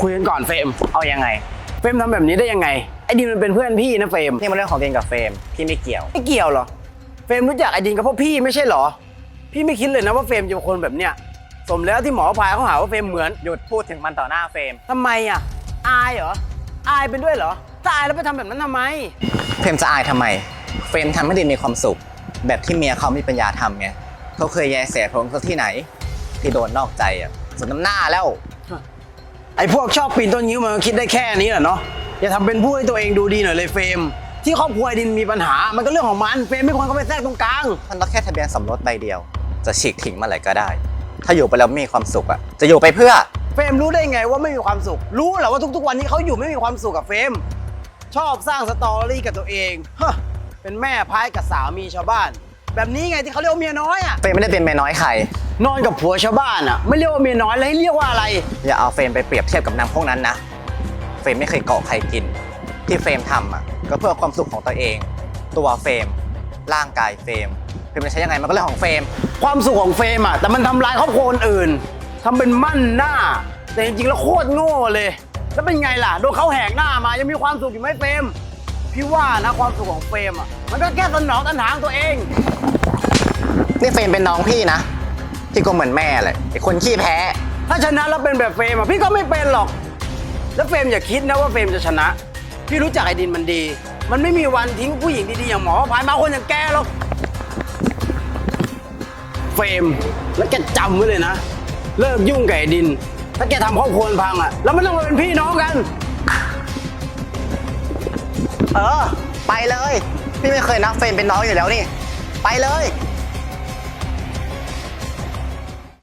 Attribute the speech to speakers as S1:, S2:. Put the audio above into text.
S1: คุยกันก่อนเฟรม
S2: เอายังไง
S1: เฟรมทำแบบนี้ได้ยังไง ไอ้ดินมันเป็นเพื่อนพี่นะเฟรม
S2: นี่มันเรื่องของเดนกับเฟรมพี่ไม่เกี่ยว
S1: ไม่เกี่ยวเหรอ เฟรมรู้จักไอ้ดินก็เพราะพี่ไม่ใช่เหรอ พี่ไม่คิดเลยนะว่าเฟรมจะเป็นคนแบบเนี้ย สมแล้วที่หมอพายเขาหาว่าเฟรมเหมือน
S2: หยุดพูดถึงมันต่อหน้าเฟรม
S1: ทำไมอะ อายเหรอ อายเป็นด้วยเหรอถ้าอายแล้วไปทำแบบนั้นทำไม
S2: เฟรมจะอายทำไม เฟรมทำให้เดนมีความสุข แบบที่เมียเขามีปัญญาทำไงเขาเคยแยแสพงเขาที่ไหน ที่โดนนอกใจอะสนน้ำหน้าแล้ว
S1: ไอ้พวกชอบปีนต้นยิ้วมันก็คิดได้แค่นี้แหละเนาะอย่าทำเป็นผู้ให้ตัวเองดูดีหน่อยเลยเฟรมที่ครอบครัวไอ้ดินมีปัญหา มันก็เรื่องของมันเฟรมไม่ควรเข้าไปแทรกตรงกลาง
S2: มันก็แค่ทะเบียนสมรสใบเดียว จะฉีกทิ้งเมื่อไหร่ก็ได้ ถ้าอยู่ไปแล้วไม่มีความสุขอะจะอยู่ไปเพื่อ
S1: เฟรมรู้ได้ไงว่าไม่มีความสุข รู้เหรอว่าทุกๆ วันนี้เขาอยู่ไม่มีความสุขกับเฟรมชอบสร้างสตอรี่กับตัวเองฮะเป็นแม่พายกับสามีชาวบ้าน แบบนี้ไงที่เขาเรียกว่าเมียน้อยอะ
S2: เฟรมไม่ได้เป็นเมียน้อยใคร
S1: นอนกับผัวชาวบ้านอะ ไม่เรียกว่าเมียน้อยแล้วให้เรียกว่าอะไร
S2: อย่าเอาเฟรมไปเปรียบเทียบกับนางพวกนั้นนะ เฟรมไม่เคยเกาะใครกิน ที่เฟรมทำอะก็เพื่อความสุขของตัวเอง ตัวเฟรม ร่างกายเฟรม เฟรมจะใช้ยังไงมันก็เรื่องของเฟรม
S1: ความสุขของเฟรมอะแต่มันทำลายครอบครัวคนอื่นทำเป็นมั่นหน้า แต่จริงๆแล้วโคตรโง่เลย แล้วเป็นไงล่ะโดนเขาแหกหน้ามายังมีความสุขอยู่ไหมเฟรมพี่ว่านะความสุขของเฟรมอะมันก็แค่สนองตัณหาของตัวเอง
S2: นี่เฟรมเป็นน้องพี่นะ ที่ก็เหมือนแม่เลยไอ้คนขี้แพ้
S1: ถ้าชนะแล้วเป็นแบบเฟรมอะพี่ก็ไม่เป็นหรอก แล้วเฟรมอย่าคิดนะว่าเฟรมจะชนะ พี่รู้จักไอ้ดินมันดี มันไม่มีวันทิ้งผู้หญิงดีๆอย่างหมอพายมาคนอย่างแกหรอกเฟรมแล้วแกจำไว้เลยนะ เลิกยุ่งกับไอ้ดิน ถ้าแกทำครอบครัวมันพังอะ แล้วไม่ต้องมาเป็นพี่น้องกัน
S2: เออ ไปเลย พี่ไม่เคยนับเฟรมเป็นน้องอยู่แล้วนี่ ไปเลย